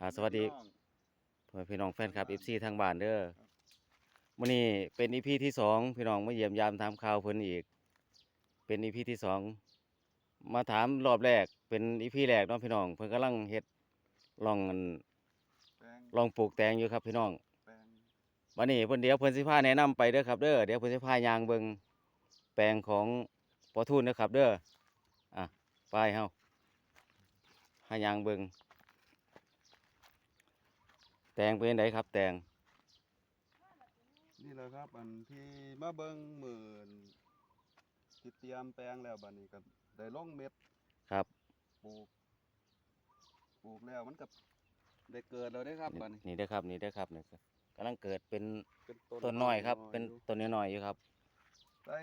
อ่าสวัสดีพี่น้องพ่อแม่พี่น้องแฟนคลับ FC ทางบ้านเด้อครับมื้อนี้เป็น EP ที่สองพี่น้องมาเยี่ยมยามถามข่าวเพิ่นอีก เป็น EP ที่สองมาถามรอบแรกเป็น EP แรกเนาะพี่น้อง เพิ่นกำลังเฮ็ดลองอันแปลงลองปลูกแตงอยู่ครับพี่น้องแปลงวันนี้เพิ่นเดี๋ยวเพิ่นสิพาแนะนำไปเด้อครับเด้อเดี๋ยวเพิ่นสิพายางเบิ่งแปลงของปอทุนนะครับ เด้ออะไปเฮาพายางเบิ่ง แตงเป็นไดครับ แตงนี่แหละครับ อันที่มาเบิ่งหมื่นที่เตรียมแปลงแล้วบัดนี้ก็ได้ลงเม็ดครับ ปลูกปลูกแล้วมันก็ได้เกิดแล้วได้ครับบัดนี้นี่เด้อครับ นี่เด้อครับนี่กำลังเกิดเป็นเป็นต้นน้อยครับๆเป็นอยู่ต้นน้อยๆอยู่ครับ ได้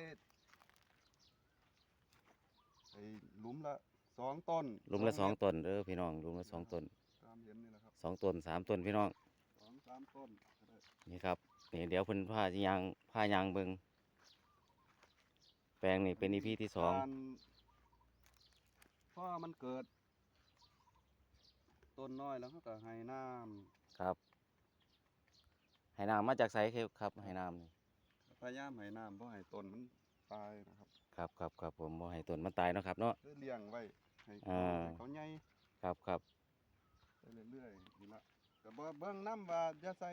ไอ้หลุมละสองต้นหลุมละสองเม็ดต้นเด้อพี่น้องหลุมละสองต้นตามเห็นนี่แหละครับ สองต้นสามต้นพี่น้องสองสามต้นก็ได้นี่ครับนี่เดี๋ยวเพิ่นพายางพายางเบิ่งแปลงนี่เป็นอีพีที่สองการเพราะมันเกิด ต้นน้อยแล้วเขาก็ให้น้ำครับ ให้น้ำมาจากไสครับให้น้ำนี่พยายามให้น้ำเพราะให้ต้นมันตายนะครับครับครับครับผมบ่ให้ต้นมันตายเนาะครับเนาะ คือเลี้ยงไว้ให้อ่า ให้เขาใหญ่ครับครับไปเรื่อยๆนี่ละ ก็บ่เบิ่งน้ำว่าอย่าใส่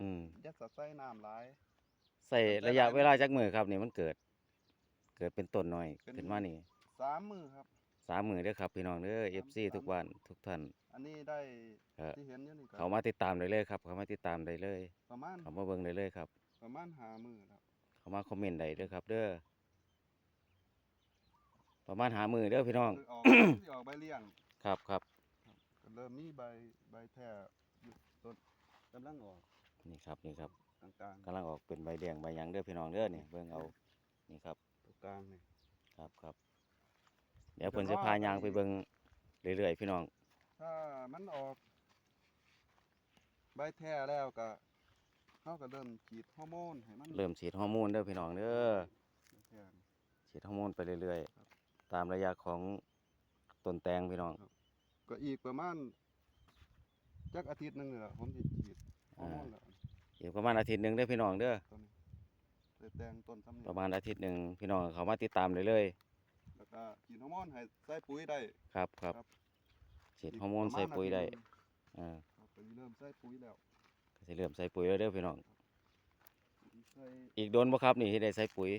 อืมอย่าใส่น้ำหลาย ใส่ระยะเวลาจักมือครับนี่มันเกิด เกิดเป็นต้นน้อยเป็น ขึ้นมานี่สามมือครับ สามมือเด้อครับ พี่น้องเด้อ FC สามทุกวันทุกท่าน อันนี้ได้เออ ที่เห็นอยู่นี่ก็เขามาติดตามได้เลยครับ เขามาติดตามได้เลย ประมาณเขามาเบิ่งได้เลยครับ ประมาณห้ามือครับเขามาคอมเมนต์ได้เด้อครับ เด้อประมาณหามือเด้อพี่น้อง คือออก ที่ออกใบเลี้ยง ครับครับก็เริ่มมีใบใบแท้อยู่ ต้นกำลังออกนี่ครับนี่ครับกลางกำลังออกเป็นใบแดงใบหยังเด้อพี่น้องเด้อนี่เบิ่งเอานี่ครับๆตรงกลางนี่ ครับครับเดี๋ยวเพิ่นจะพายางไปเบิ่งเรื่อยๆพี่น้องถ้ามันออก ใบแท้แล้วก็เขาก็เริ่มฉีดฮอร์โมนให้มันเริ่มฉีดฮอร์โมนเด้อพี่น้องเด้อใบแท้นี่ฉีดฮอร์โมนไปเรื่อยครับ ๆ ตามระยะของต้นแตงพี่น้องก็อีกประมาณ จักอาทิตย์หนึงนี่แหละผมจะฉีดฮอร์โมนแล้ว อีกประมาณอาทิตย์หนึงเด้อพี่น้องเด้อต้นนี้ได้แตงต้นซ้ำนี่ประมาณอาทิตย์หนึงพี่น้องเขามาติดตามเลยเลยแล้วก็ฉีดฮอร์โมนให้ใส่ปุ๋ยได้ครับครับครับฉีดฮอร์โมนใส่ปุ๋ยได้อีกอ่าประมาณอาทิตย์หนึ่งครับก็เริ่มใส่ปุ๋ยแล้วก็สิเริ่มใส่ปุ๋ยแล้วเด้อพี่น้อง ใส่อีกโดนบ่ครับนี่ที่ได้ใส่ปุ๋ย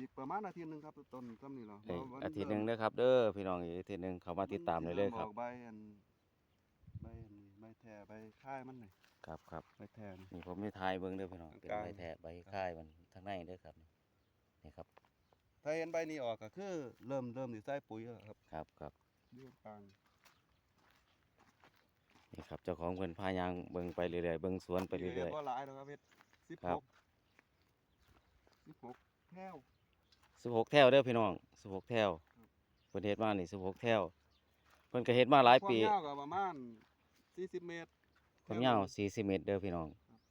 อีกประมาณอาทิตย์หนึงครับต้นซ้ำนี่เหรอเอ้ยเพระอาทิตย์หนึงเด้อครับเด้อพี่น้องอีกอาทิตย์หนึงเขามาติดตามเลยเลยครับมันสิริ่มออกใบอันใบอันนี้ใบ แท้ใบค่ายมันนี่ครับครับใบแท้นี่นี่ผมมีทายเบิ่งเด้อพี่น้องเป็นกลางใบแทะใบค่ายมันทั้งในเด้อครับนี่นี่ครับถ้าเห็นใบนี้ออกก็คือเริ่มเริ่มสิใส่ปุ๋ยแล้วครับครับครับอยู่กลางนี่ครับเจ้าของเพิ่นพายางเบิ่งไปเรื่อยๆเบิ่งสวนไปเรื่อย บ่หลายดอกครับเฮ็ดสิบครัหบ กสิบหกแถวๆ16แถวเด้อพี่น้อง16แถวครับเพิ่นเฮ็ดมานี่16แถวเพิ่นก็เฮ็ดมาหลายความปียาวก็ประมาณ 40เมตรความยาว40เมตรเด้อพี่น้อง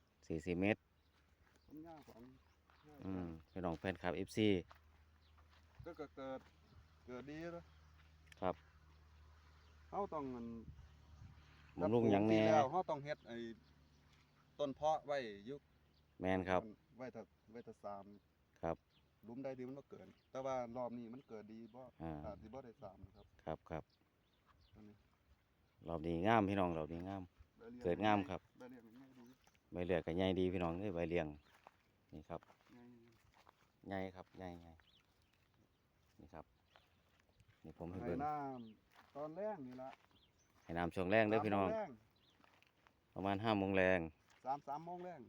40เมตรความยาวของอืมพี่น้องแฟนคลับ FC ก็ก็เกิดเกิดดีแล้วครับเฮาต้องมันบำรุงหยังแหน่ปลูกดีแล้วเฮาต้องเฮ็ดไอ้ต้นเพาะไว้อยุคแม่นครับไว้ถ้าไว้ถ้าสามครับหลุมได้ดีมันบ่เกินแต่ว่ารอบนี้มันเกิดดีบ่อ่าอาจสิบ่ได้สามนะครับ ครับครับ ตัวนี้รอบนี้งามพี่น้องรอบนี้งามใบลี้ยเกิดงามครับ ใบเลี้ยงง่ายดีใบเลือกก็ใหญ่ดีพี่น้องเอ้ยใบเลียงนี่ครับง่ายใหญ่ครับใหญ่ใหญ่นี่ครับ นี่ผมให้ให้เบิ่งน้ำตอนแรกนี่ละให้น้ำช่วงแรงเด้อพี่น้องสามโมแรงประมาณห้าโมงแรงสามสามโมงแรง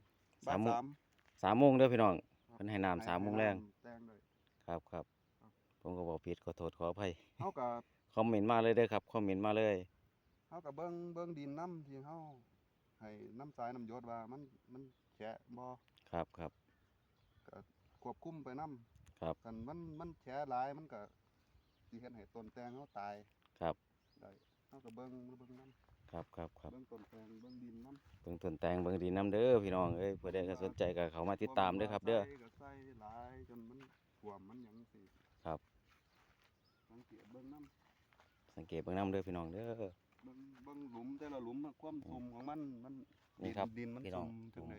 สามโมงบ่ยสามโมงเด้อพี่น้องครับเพิ่นให้น้ำสามโมงแรงแตงเลยครับครับครับ ผมก็บอกผิดขอโทษขออภัยเฮากับคอมเมนต์มาเลยเด้อครับคอมเมนต์มาเลย เฮากับเบิ่งเบิ่งดินน้ำที่เฮาให้น้ำสายน้ำหยศว่า มันมันแฉะบ่ครับครับควบคุมไปน้ครับำกันมันมันแฉะหลายมันก็สิเฮ็ดให้ต้นแตงเฮาตายครับได้เฮาก็เบิ่งเบิ่งน้ครับครับคำรับเบิ่งต้นแตงเบิ่งดินน้ำเบิ่งต้นแตงเบิ่งดีน้ำเด้อพี่น้องเอ้ยเพื่อได้ก็สนใจก็เขามาติดตามเด้อครับ เด้อใส่ก็ใส่หลายจนมันท่วมมันหยังสิครับ สังเกตเบิ่งน้ำสังเกตเบิ่งน้ำเด้อพี่น้องเด้อเบิ่งเบิ่งหลุมแต่ละละหลุมอะความซุ่มของมันมันนี่ครับดินมันพี่น้อซุ่ง มถึงไหน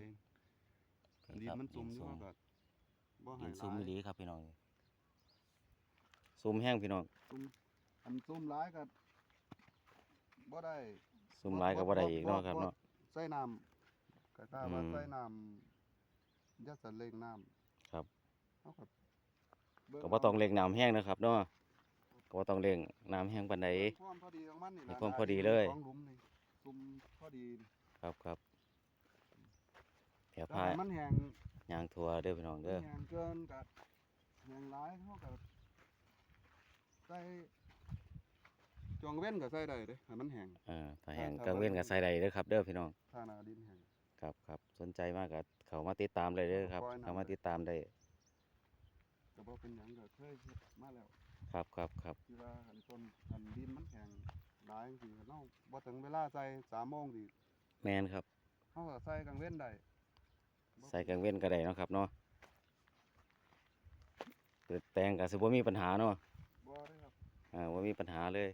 นี่ดินครับมันซุ่มดิอยู่ซุ่มก็บ่ดิให้นหซุ่มลาอียหลีครับพี่น้องซุ่มแห้งพี่น้องซุ่มอันซุ่มหลายก็บ่ได้ ซุ่มหลายก็บ่ได้อีกเนาะครับเนาะ ใส่น้ำก็กล้าว่าอืมใส่น้ำยัดสะเล็งน้ำครับเฮาก็เบิ่ก็บ่ต้องเร่งน้ำแห้งนะครับเนาะ ก็บ่ต้องเร่งน้ำแห้งปานใดเบิ่งความพอดีของมันนี่มีล่ะความพอดีเลย ของหลุมนี่ซุ่มพอดีครับครับแถวแต่พายถ้ามันแห้งยางทัวเด้อพี่น้องเด้อแห้งเกินก็แห้งหลายเฮาก็ใส่จวงเว้นก็ใส่ได้เด้ให้มันแห้งเออถ้าแห้งถ้ากังเว้นก็ใส่ได้เด้อครับเด้อพี่น้อง ถ้าหน้าดินแห้ง ครับครับสนใจมากก็เข้ามาติดตามเลยเด้อครับ ปล่อยน้ำ เข้ามาติดตามได้ ก็บ่เป็นหยังก็เคยเฮ็ดมาแล้ว ครับครับครับที่ว่าหันต้นหันดินมันแห้งหลายจังซี่เนาะบ่ถึงเวลาใส่3โมงสิแมนครับ เฮาก็ใส่กลางเว้นได้บ่ใส่กังเว้นก็ได้เนาะครับเนาะเปิดแปลงก็สิบ่มีปัญหาเนาะบ่ได้ครับ อ่าบ่มีปัญหาเลย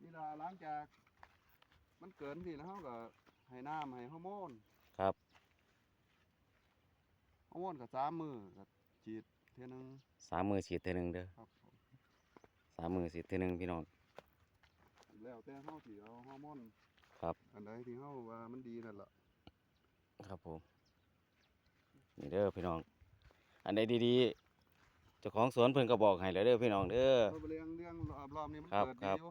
นี่ล่ะหลังจากมันเกินสิแล้วเฮาก็ให้น้ำให้ฮอร์โมนครับ ฮอร์โมนก็สามมื้อก็ฉีดเทื่อหนึง สามมือฉีดเทื่อหนึงเด้อครับผมสามมือฉีดเทื่อหนึงพี่น้อง แล้วแต่เฮาสิเอาฮอร์โมนครับ อันใดที่เฮาว่ามันดีนั่นล่ะครับผมนี่เด้อพี่น้อง อันใดดีๆเจ้าของสวนเพิ่นก็บอกให้แล้วเด้อพี่น้องเด้อ เพราะเรื่องเรื่องรอบรอบนี้มันครับเกิดครัดีบอยู่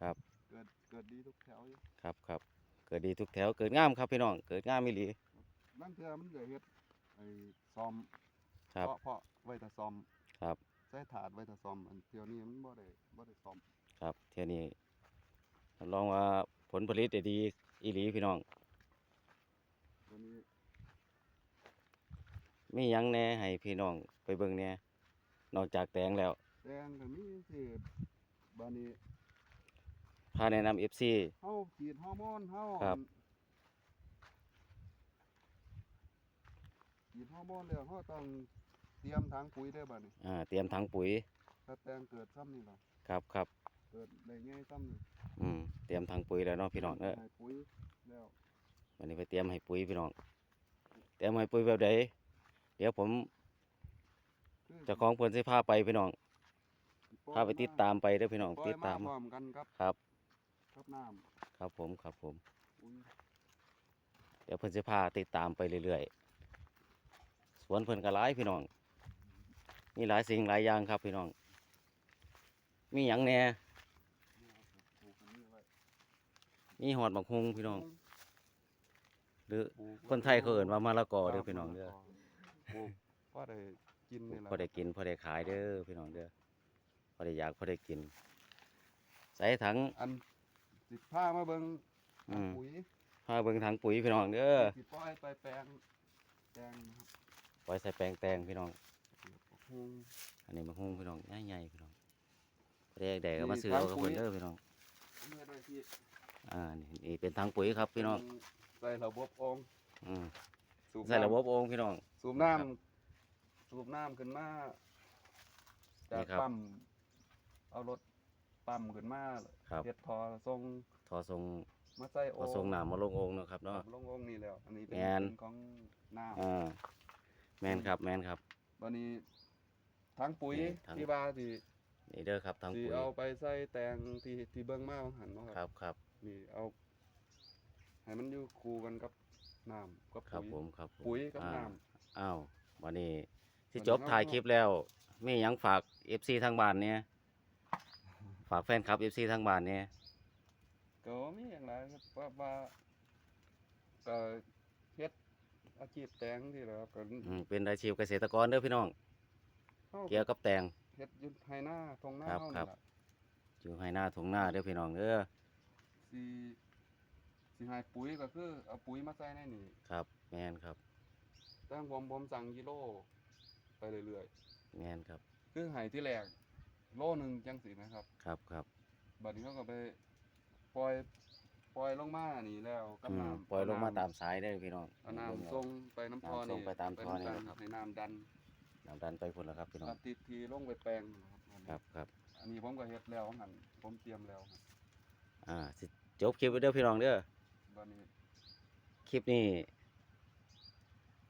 ครับ เกิดเกิดดีทุกแถวอยู่ครับครับเกิดดีทุกแถวเกิดงามครับพี่น้อง เกิดงามอีหลีบางเทื่อมันก็เฮ็ดไอ้ซ่อมครับ เพาะเพาะไว้แต่ซ่อมครับใส่ถาดไว้แต่ซ่อมอันเที่ยวนี้มันบ่ได้บ่ได้ซ่อมครับเที่ยนี้รับรองว่าผลผลิตได้ดีอีหลีพี่น้องตัวนี้มีหยังแหน่ให้พี่น้องไปเบิ่งแหน่นอกจากแตงแล้วแดงก็มีสิบัดนี้พาแนะนำ FC เฮาฉีดฮอร์โมนเฮาครับ ฉีดฮอร์โมนแล้วเฮาต้องเตรียมถังปุ๋ยได้อบัดนี้อ่าเตรียมถังปุ๋ยถ้าแตงเกิดซ้ำนี่ล่ะครับครับเกิดได้ง่ายซ้ำนี่อืมเตรียมถังปุ๋ยแล้วเนาะพี่น้องเด้อให้ปุ๋ยแล้ววันนี้ไปเตรียมให้ปุ๋ยพี่น้องเตรียมให้ปุ๋ยแบบใดเดี๋ยวผมคือเจ้าของเพิ่นสิพาไปพี่น้องปล่อยพาไปติดตามไปเด้อพี่น้องปล่อยติดตามพร้อมกันครับครับครับน้ำครับผมครับผมปุ๋ยเดี๋ยวเพิ่นสิพาติดตามไปเรื่อยๆสวนเพิ่นก็หลายพี่น้อง มีหลายสิ่งหลายอย่างครับพี่น้อง มีหยังแหน่นี่ครับปลูกอันนี้ไว้มีหอดบักฮุงพี่น้อง หรือคนไทยเขาเอินว่ามะละกอเด้อพี่น้องเด้อปลูกพอได้กินนี่แหละพอได้กินพอได้ขายเด้อพี่น้องเด้อพอได้อยากพอได้กิน ใส่ถังอันสิผ้ามาเบิ่งอืมปุ๋ยพาเบิ่งถังปุ๋ยพี่น้องเด้อสิปล่อยไปแปลงแปลงนะครับ ปล่อยใส่แปลงแตงพี่น้อง อันนี้บักฮุงพี่น้องใหญ่ๆพี่น้องพอได้แดกก็มาซื้อเอากับเพิ่นเด้อพี่น้องอันนี้ด้วยที่อ่านี่นี่เป็นถังปุ๋ยครับพี่น้องใส่ระบบองค์อืมสูบใส่ระบบน้โอ่งพี่น้องำสูบน้ครับำสูบน้ำขึ้นมานี่จากครับปั๊มเอารถปั๊มขึ้นมาครับเฮ็ดทอส่งทอทรงมาใส่ทโอ่องทรงน้ำมาลงโอ่งเนาะครับเนาะครับลงองค์นี่แล้ว อันนี้เป็นแม่นเป็นของน้ำอ่าแมนครับแมนครับวันนี้ ทั้งปุ๋ยนี่ทั้ง ที่ว่าที่นี่เด้อครับทางที่ปุ๋ยเอาไปใส่แตงที่ที่เบิ่งมาว่าหันเนาะคครัรับบครับนี่เอาให้มันอยู่คู่กันกับน้ำกับครับผปุ๋มยครับผมปุ๋ยกับอ่าน้ อ้าววันนี้ที่วันนี้จบเอาถ่ายคลิปแล้วมีหยังฝาก FC ทางบ้านเนี่ยฝากแฟนคลับ FC ทางบ้านเนี่ยำก็มีอย่างไรครับว่าว่าก็เฮ็ดอาชีพแตงที่แหละครับก็อืมเป็นอาชีพเกษตรกรเด้อพี่น้อง เฮาเกี่ยวกับแตงเฮ็ดอยู่ไร่นาทงนาครับเฮาครันี่บล่ะอยู่ให้หน้าทงหน้าเด้อพี่น้องเด้อสิสิให้ปุ๋ยก็คือเอาปุ๋ยมาใส่ในนี่ครับแมนครับตั้งผมผมสั่งกิโล ไปเรื่อยแมนครับๆคือให้ที่แรกโลหนึงจังสินะครับ ครับครับ บัดนี้เขาก็ไปปล่อยปล่อยลงมานี่แล้วกับอืมน้ำปล่อยลงมาเน้ำตามสายเด้อพี่น้อง เอาน้ำส่งไปน้ำพอน้ำส่นี่งไปตามท่อนี่ำนะครับ ให้น้ำดัน น้ำดันไปพุ่นแล้วครับพี่น้องตัดติดทีลงไปแปลงนะครับครับครับอันนี้ผมก็เฮ็ดแล้วหันผมเตรียมแล้วครับอ่าสิจบคลิปไว้เด้อพี่น้องเด้อ บัดนี้คลิปนี้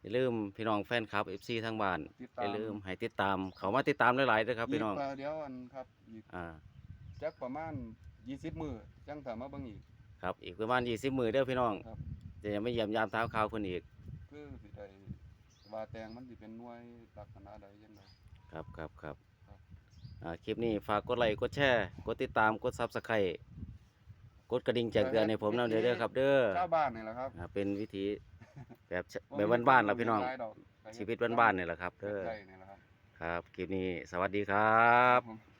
อย่าลืมพี่น้องแฟนคลับ FC ทางบ้านติดอตามย่าลืมให้ติดตาม เขามาติดตามหลายๆเด้อครับพี่น้องกว่าเดี๋ยวอันครับอีกอ่าจักประมาณ20มื้อจังถ้ามาเบิ่งอีก ครับอีกประมาณ20มื้อเด้อพี่น้องครับ จะยังไม่เยี่ยมยามถามข่าวเพิ่นอีกคือสิได้ ว่าแตงมันสิเป็นหน่วยลักษณะใดจังไดครับครับครับครับ อ่าคลิปนี้ฝากกดไลค์กดแชร์กดติดตามกด Subscribe กดกระดิ่งแจ้งเตือนให้ผมนำเด้อเด้อครับ เด้อชาวบ้านนี่แหละครับอ่าเป็นวิธีแบบชแบบบ้านๆล่ะพี่น้อง บ่มีหลายดอกชีวิตบ้านๆนี่แหละครับเด้อ ใกล้ๆนี่แหละครับครับคลิปนี้สวัสดีครับ ผม